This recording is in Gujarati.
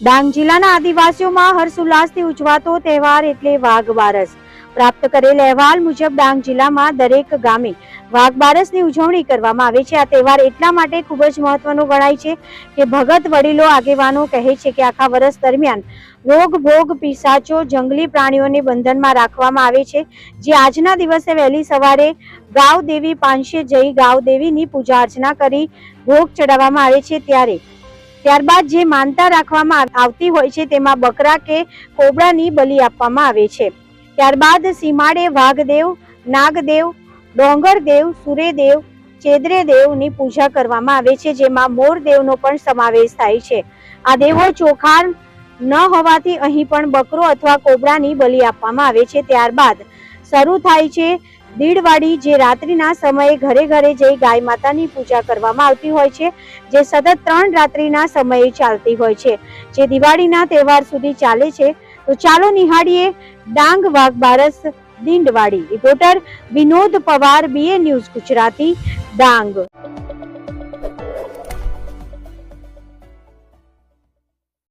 ડાંગ જિલ્લાના આદિવાસીઓમાં હર્ષોલ્લાસથી ઉજવાતો તહેવાર એટલે વાઘ બારસ પ્રાપ્ત કરેલ અહેવાલ મુજબ ડાંગ જિલ્લામાં દરેક ગામે વાઘ બારસની ઉજવણી કરવામાં આવે છે. આ તહેવાર એટલા માટે ખૂબ જ મહત્વનો ગણાય છે કે ભગત વડીલો આગેવાનો કહે છે કે આખા વર્ષ દરમિયાન રોગ, ભોગ, પીસાચો, જંગલી પ્રાણીઓને બંધનમાં રાખવામાં આવે છે. જે આજના દિવસે વહેલી સવારે ગાવ દેવી પાંચે જઈ ગાવ દેવીની પૂજા અર્ચના કરી ભોગ ચડાવવામાં આવે છે. ત્યારે ત્યારબાદ જે માનતા રાખવામાં આવતી હોય છે તેમાં બકરા કે કોબરાની બલિ આપવામાં આવે છે. ત્યારબાદ સીમાડે વાઘદેવ, નાગદેવ, ડોંગરદેવ સૂર્યદેવ ચેદ્રેદેવની પૂજા કરવામાં આવે છે, જેમાં મોરદેવનો પણ સમાવેશ થાય છે. આ દેવો ચોખાર ન હોવાથી અહીં પણ બકરો અથવા કોબરાની બલિ આપવામાં આવે છે. ત્યારબાદ શરૂ થાય છે દીડવાડી જે રાત્રિના સમયે ઘરે ઘરે જઈ ગાય માતાની પૂજા કરવામાં આવતી હોય છે, જે સતત ત્રણ રાત્રિના સમયે ચાલતી હોય છે. જે દિવાળીના તહેવાર સુધી ચાલે છે, તો ચાલો નિહાળીએ Dang Vagh Baras Dindwadi. Reporter Vinod Pawar BA news Gujarati, Dang.